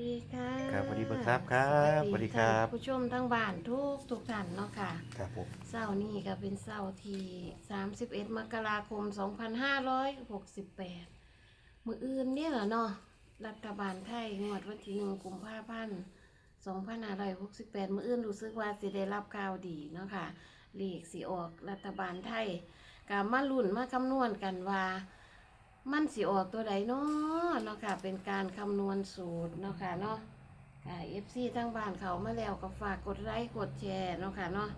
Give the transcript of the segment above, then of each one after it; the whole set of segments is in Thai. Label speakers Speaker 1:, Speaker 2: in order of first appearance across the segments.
Speaker 1: ดีค่ะ
Speaker 2: ครับสวัสดีเบิกทรัพย์ครับสวัสดีครับ
Speaker 1: ท่านผู้ชมทั้งบ้านทุกทุกท่านเนาะค่ะ
Speaker 2: ครับผม
Speaker 1: เสาร์นี้ก็เป็นเสาร์ที่31 มกราคม 2568 มืออื่นเนี่ยเหรอเนาะรัฐบาลไทยงวดวันที่หนึ่งกุมภาพันธ์2568 มืออื่นรู้สึกว่าสิได้รับข่าวดีเนาะค่ะเลขสิออกรัฐบาลไทยก็มาลุ่นมาคำนวณกันว่า มันสิออกตัวใดเนาะเนาะค่ะ เป็นการคำนวณสูตรเนาะค่ะเนาะค่ะ FC ทั้งบ้านเขามาแล้วก็ฝากกดไลค์กดแชร์เนาะค่ะเนาะ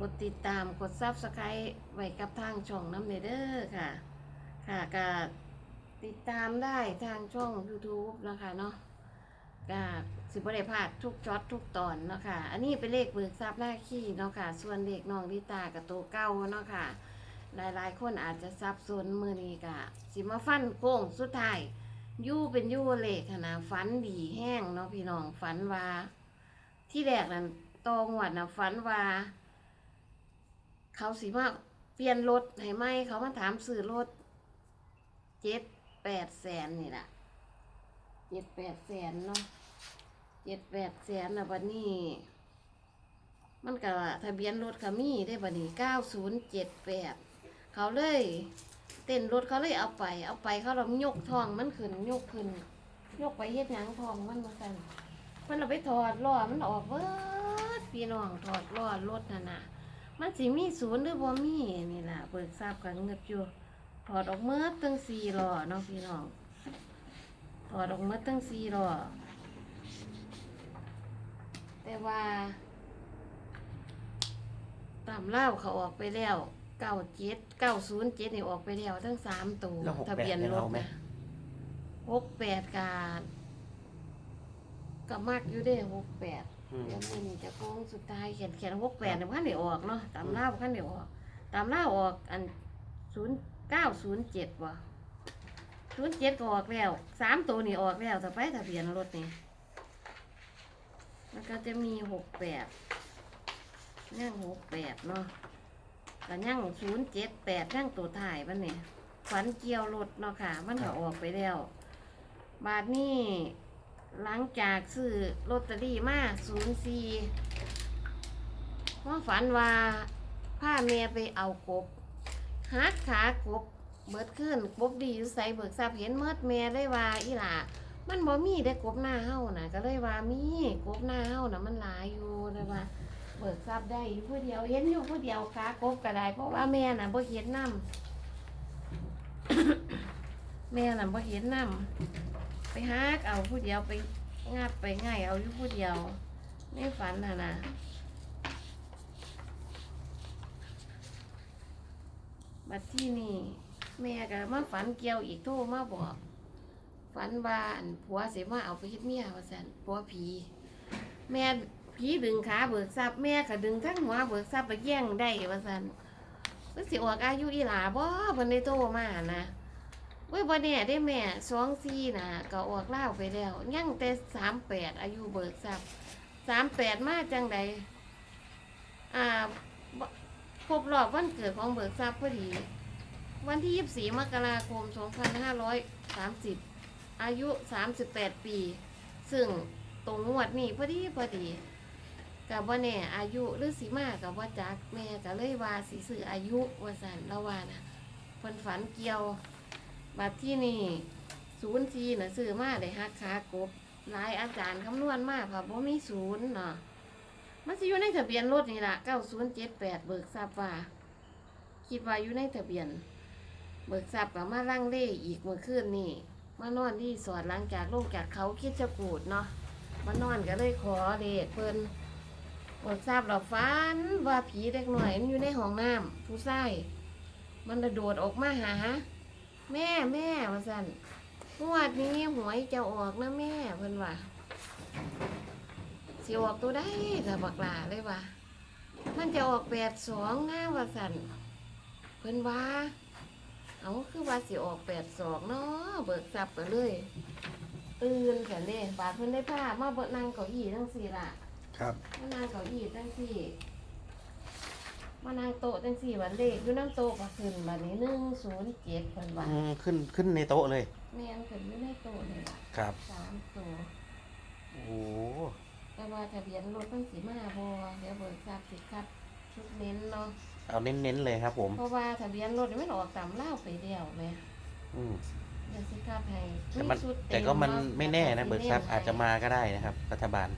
Speaker 1: กดติดตามกดซับสไครต์ไว้กับทางช่องน้ำเนเด้อค่ะ ค่ะก็ติดตามได้ทางช่อง YouTube นะคะเนาะก็สิบได้พลาดทุกช็อตทุกตอนเนาะค่ะ อันนี้เป็นเลขเบิกทรัพย์หน้าขี้เนาะค่ะ ส่วนเลขน้องลิตากับตัวเก้าเนาะค่ะ หลายๆ คนอาจจะซับซ้อนมือนี้กะสิมาฟันโค้งสุดท้ายยู่เป็นยู่เลขขนาดฝันดีแห้งเนาะพี่น้องฝันว่า ที่แรกนั้นตองหวัดนะฝันว่า เขาสิมาเปลี่ยนรถให้ไหมเขามาถามซื้อรถเจ็ดแปดแสนนี่แหละเจ็ดแปดแสนเนาะเจ็ดแปดแสนนะบัดนี้ มันก็ทะเบียนรถก็มีได้บัดนี้เก้าศูนย์เจ็ดแปด เขาเลย เต้นรถเขาเลยเอาไป เอาไปเขาเรายกทองมันขึ้นยกขึ้นยกไปเฮ็ดหยังทองมันมาสั่นเพิ่นเราไปถอดล้อมันออกเบิดพี่น้องถอดล้อรถน่ะนะมันสิมีศูนย์หรือบ่มีนี่ล่ะเบิกทราบกันเงิบอยู่ถอดออกเมื่อตั้งสี่ล้อเนาะพี่น้องถอดออกเมื่อตั้งสี่ล้อแต่ว่าตามเล่าเขาออกไปแล้ว เก้าเจ็ดเก้าศูนย์เจ็ดนี่ออกไปแล้วทั้งสามตัว
Speaker 2: แล้วหก
Speaker 1: ทะ
Speaker 2: แปด
Speaker 1: เบียน
Speaker 2: เนี่ย
Speaker 1: รถ
Speaker 2: เอาไหม
Speaker 1: นะหกแปดกาดก็มากอยู่เด้หกแปด
Speaker 2: อืม
Speaker 1: เดี๋ยวมือนี้จะโค้งสุดท้ายเขียนเขียนหกแปดเนี่ยพันเดี๋ยวออกเนาะตามเล่าพันเดี๋ยวออกตามเล่าออกอันศูนย์เก้าศูนย์เจ็ดวะศูนย์เจ็ดก็ออกแล้วสามตัวนี่ออกแล้วแต่ไปทะเบียนรถนี่แล้วก็จะมีหกแปดย่างหกแปดเนาะ ก็ย่างศูนย์เจ็ดแปดย่างตัวถ่ายมันเนี่ยฝันเกี่ยวรถเนาะค่ะ มันก็ออกไปแล้ว บาทนี้หลังจากซื้อลอตเตอรี่มาศูนย์สี่ว่าฝันว่าผ้าเมียไปเอากบหักขากบเบิดขึ้นกบดีอยู่ใส่เบิกทรัพย์เห็นเมิดเมียได้ว่าอีหล่ามันบ่มีได้กบหน้าเฮานะก็เลยว่ามีกบหน้าเฮานะมันหลายอยู่เลยว่า เบิกทรัพย์ได้อยู่ผู้เดียวเห็นอยู่ผู้เดียวค้ากบก็ได้เพราะว่าแม่น่ะบ่เห็นน้ำแม่น่ะบ่เห็นน้ำไปหากเอาผู้เดียวไปงัดไปง่ายเอาอยู่ผู้เดียวในฝันน่ะนะบัดที่นี่แม่ก็มาฝันเกี่ยวอีกโทรมาบอกฝันว่าอันผัวเสียมาเอาไปเฮ็ดเมียว่าซั่นผัวผี แม่ ผีดึงขาเบิกทรัพย์แม่ก็ดึงทั้งหัวเบิกทรัพย์ไปแย่งได้ว่าซั่นมันสิออกอายุอีหลาบ่เพิ่นได้โตมานะเว้ยบ่แน่ได้แม่24น่ะ ก็ออกเล่าไปแล้วยังแต่38อายุเบิกทรัพย์38มาจังใดอ่าครบรอบวันเกิดของเบิกทรัพย์พอดี วันที่24มกราคม2530อยสามสิบอายุ38ปี ซึ่งตรงงวดนี่พอดีพอดี กับว่าแน่อายุหรือสีมากกับว่าจักแม่ก็เลยว่าสีสื่ออายุว่าสันละว่านะเพิ่นฝันเกี่ยวบัดที่นี่ศูนย์ทีน่ะซื้อมาได้ฮักคากบหลายอาจารย์คำนวณมาค่ะบ่มีศูนย์เนาะมันสิอยู่ในทะเบียนรถนี่ล่ะ9078เจ็ดแปดเบิกทรัพย์ว่าคิดว่าอยู่ในทะเบียน เบิกทรัพย์ก็มาล่างเล่อีกเมื่อคืนนี่มานอนที่สอดหลังจากลงจากเขาคิดจะกูดเนาะมานอนก็เลยขอเลขเพิ่น บททราบเราฟันว่าผีเด็กหน่อยมันอยู่ในห้องน้ำผู้ชายมันระโดดออกมาหา แม่แม่ว่าสั่นงวดนี้หวยจะออกนะแม่เพิ่นว่าสิออกตัวได้กับบักลาเลยว่ามันจะออกแปดสองนะว่าสั่นเพิ่นว่า เอาคือว่าสิออกแปดสองเนาะเบิกทรัพย์ไปเลย ตื่นกันเด้บาดเพิ่นได้ผ้ามาเบิดนั่งเก้าอี้ทั้งสี่ล่ะ
Speaker 2: ครับ
Speaker 1: มานั่งเก้าอี้ทั้งสี่มานั่งโต๊ะทั้งสี่วันเลขอยู่นั่งโต๊ะก็ขึ้นบัดนี้หนึ่งศูนย์เจ็ดเพิ่นว่า
Speaker 2: อืมขึ้นขึ้นในโต๊ะเลย
Speaker 1: แม่นขึ้นอยู่ในโต๊ะนี่ล่ะ
Speaker 2: ครับ
Speaker 1: สามตัวว่าทะเบียนรถมันสิมาบ่เดี๋ยวเบิกทราบสิครับชุดเน้นเนาะ
Speaker 2: เอาเน้นๆเลยครับผม
Speaker 1: เพราะว่าทะเบียนรถนี่มันออกตามเล่าวไปเดียวแหม
Speaker 2: อืม
Speaker 1: เดี๋ยวสิครับให้
Speaker 2: แต่มัน
Speaker 1: ชุดเแต่
Speaker 2: ก็มัน
Speaker 1: เาะ
Speaker 2: ไม่แน่นะ
Speaker 1: ล้ว
Speaker 2: เบิกทรัพย์อาจจะมาก็ได้นะครับ รัฐบาล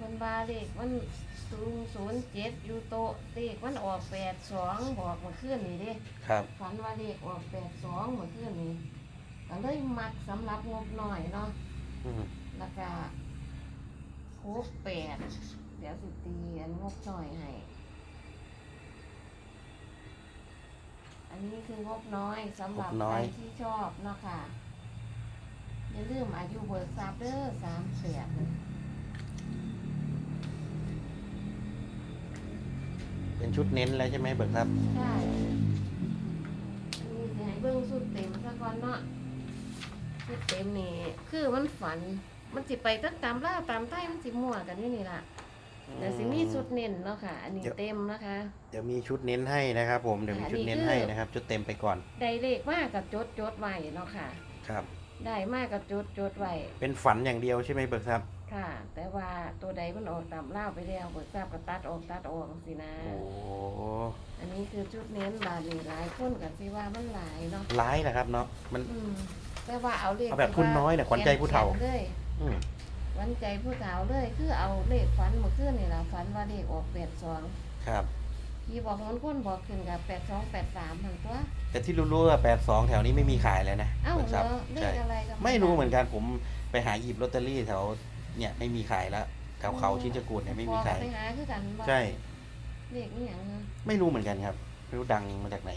Speaker 1: อ่าเพิ่นบาเลขมันศูนย์ศูนย์เจ็ดอยู่โตะเลขมันออกแปดสองบอกเมื่อคืนนี่เด้
Speaker 2: ครับ
Speaker 1: ฝันว่าเลขออกแปดสองเมื่อคืนนี้ก็เลยมักสำหรับงบหน่อยเนาะ
Speaker 2: อืม
Speaker 1: แล้วก็โคกแปดเดี๋ยวสิตีอันงบหน่อยให้อันนี้คืองบน้อยสำหรับใครที่ชอบเนาะค่ะอย่าลืมอายุเบิกทรัพย์เด้อสามแปด
Speaker 2: เป็นชุดเน้นแล้วใช่ไหมเบิกทรัพย์
Speaker 1: ใช่อันนี้สิให้เบิ้งสุดเต็มซะก่อนเนาะสุดเต็มนี่คือมันฝัน มันสิไปตั้งตามล่าตามใต้มันสิมั่วกันนี่นี่ล่ะเดี๋ยวสิมีสุดเน้นเนาะค่ะ อันนี้เต็มนะคะ
Speaker 2: เดี๋ยวมีชุดเน้นให้นะครับ ผมเดี๋ยวมีชุดเน้นให้นะครับ ชุดเต็มไปก่อน
Speaker 1: ได้เลขมากกับจดจดไว้เนาะค่ะ
Speaker 2: ครับ
Speaker 1: ได้มากกับจดจดไว้
Speaker 2: เป็นฝันอย่างเดียวใช่ไหมเบิกทรัพย์
Speaker 1: ค่ะ แต่ว่าตัวใดมันออกตามล่าไปแล้วเบิกทราบก็ตัดออกตัดออกสินะ
Speaker 2: โอ้
Speaker 1: อันนี้คือชุดเน้นบาทนี่หลายคนกับสิว่ามันหลายเนาะ
Speaker 2: ร้ายนะครับเนาะมัน
Speaker 1: อืมแต่ว่าเอาเลข
Speaker 2: เอาแบบทุนน้อยน่ะขวัญใจผู้เฒ่า
Speaker 1: แขนๆเลย
Speaker 2: อืม
Speaker 1: ขวัญใจผู้เฒ่าเลย คือเอาเลขฝันเมื่อคืนนี่ล่ะฝันว่าเลขออกแปดสอง
Speaker 2: ครับ
Speaker 1: พี่บอกมันคนบอกขึ้นกับแปดสองแปดสามหันตัว
Speaker 2: แต่ที่รู้ๆว่าแปดสองแถวนี้ไม่มีขายเลยนะ
Speaker 1: เอ้า
Speaker 2: เบิก
Speaker 1: เห
Speaker 2: ท
Speaker 1: ร
Speaker 2: รัพ
Speaker 1: อ
Speaker 2: ย์
Speaker 1: เล
Speaker 2: ใช่
Speaker 1: ขอะไรกัน
Speaker 2: ไม่รู้เหมือนกันผมไปหาหยิบลอตเตอรี่แถวเนี่ยไม่มีขายแล้วแถวเขาชินจกูดเนี่ยไม่มีขาย
Speaker 1: ไปหาคือกันบ่
Speaker 2: ใช่
Speaker 1: เลขนี่อย่างนะ
Speaker 2: ไม่รู้เหมือนกันครับไม่รู้ดังมาจากไหน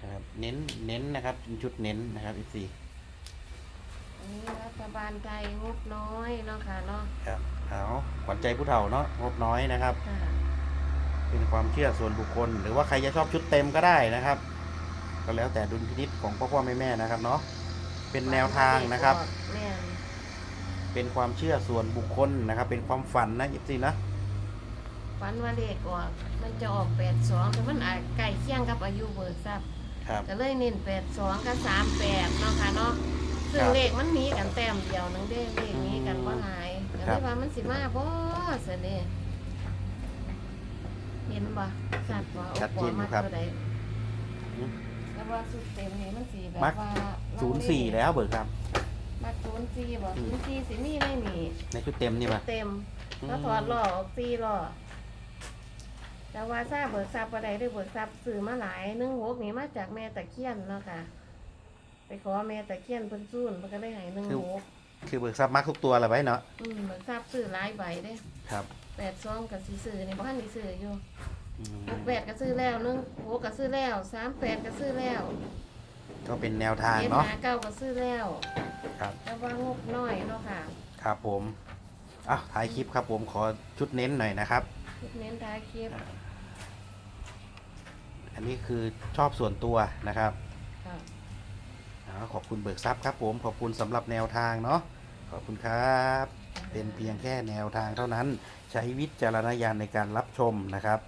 Speaker 2: นะครับเน้นเน้นนะครับเป็นชุดเน้นนะครับอีซี
Speaker 1: อันนี้รัฐบาลไทยงบน้อยเนาะค่ะเนาะ
Speaker 2: ครับ เอาขวัญใจผู้เฒ่าเนาะงบน้อยนะครับ
Speaker 1: ค่ะ
Speaker 2: เป็นความเชื่อส่วนบุคคล หรือว่าใครจะชอบชุดเต็มก็ได้นะครับ ก็แล้วแต่ดุลพินิจของพ่อพ่อแม่แม่นะครับเนาะเป็นแนวทางนะครับ
Speaker 1: แม่น
Speaker 2: เป็นความเชื่อส่วนบุคคลนะครับ เป็นความฝันนะอีซีนะ
Speaker 1: ฝันว่าเลขออกมันจะออกแปดสองแต่มันอาจใกล้เคียงกับอายุเบิกทรัพย์
Speaker 2: ครับ
Speaker 1: ก็เลยเน้นแปดสองกับสามแปดเนาะค่ะเนาะซึ่ง
Speaker 2: ครับ
Speaker 1: เลขมันหนีกันแต้มเดียวหนึงเด้เลขหนี้กันว่าหลาย ก็
Speaker 2: ครั
Speaker 1: เลย
Speaker 2: บ
Speaker 1: ว่ามันสิมาบ่เสยเน่เห็นบ่สัตว์บ่
Speaker 2: ชัดเจนอยู่ครับ
Speaker 1: ตัวใด
Speaker 2: อืม
Speaker 1: แล้วว่าสุดเต็มนี่มันสีแบบ
Speaker 2: มัก
Speaker 1: ว่า
Speaker 2: ศูนย์สี่แล้วเบิกครับ
Speaker 1: มักศูนย์สี่บ่
Speaker 2: อืม
Speaker 1: ศูนย์สี่สิมีได้นี่
Speaker 2: ในชุดเต็มนี่ปะ
Speaker 1: เต็ม
Speaker 2: อืม
Speaker 1: ก็ถอดล้อออกสี่ล้อแต่ว่าทราบเบิกทรัพย์อะไรได้เบิกทรัพย์ซื้อมาหลายหนึ่งหกนี่มาจากแม่ตะเคียนเนาะค่ะ ไปขอแม่ตะเคียนเพิ่นซูนเพิ่นก็ได้ให้หนึ่งหก
Speaker 2: คือเบิกทรัพย์มักทุกตัวเลยไว้เนาะ
Speaker 1: อืมเบิกทรัพย์ซื้อหลายใบเด้
Speaker 2: ครับ
Speaker 1: แปดซองกับสีซื้อนี่บ้านนี่ซื้ออยู่
Speaker 2: อืม
Speaker 1: หกแปดก็ซื้อแล้วหนึ่งหกก็ซื้อแล้วสามแปดก็ซื้อแล้ว
Speaker 2: ก็เป็นแนวทาง
Speaker 1: เจ็ด
Speaker 2: เนาะ
Speaker 1: หาเก้าก็ซื้อแล้ว
Speaker 2: ครับ
Speaker 1: แต่ว่างบน้อยเนาะค่ะ
Speaker 2: ครับผมอะท้ายคลิปครับผมขอชุดเน้นหน่อยนะครับ
Speaker 1: ทุกเน้นท้ายคลิป
Speaker 2: อันนี้คือชอบส่วนตัวนะครับ
Speaker 1: ค่ะ
Speaker 2: อ๋อ ขอบคุณเบิกทรัพย์ครับผม ขอบคุณสำหรับแนวทางเนาะ ขอบคุณครับ เป็นเพียงแค่แนวทางเท่านั้น ใช้วิจารณญาณในการรับชมนะครับ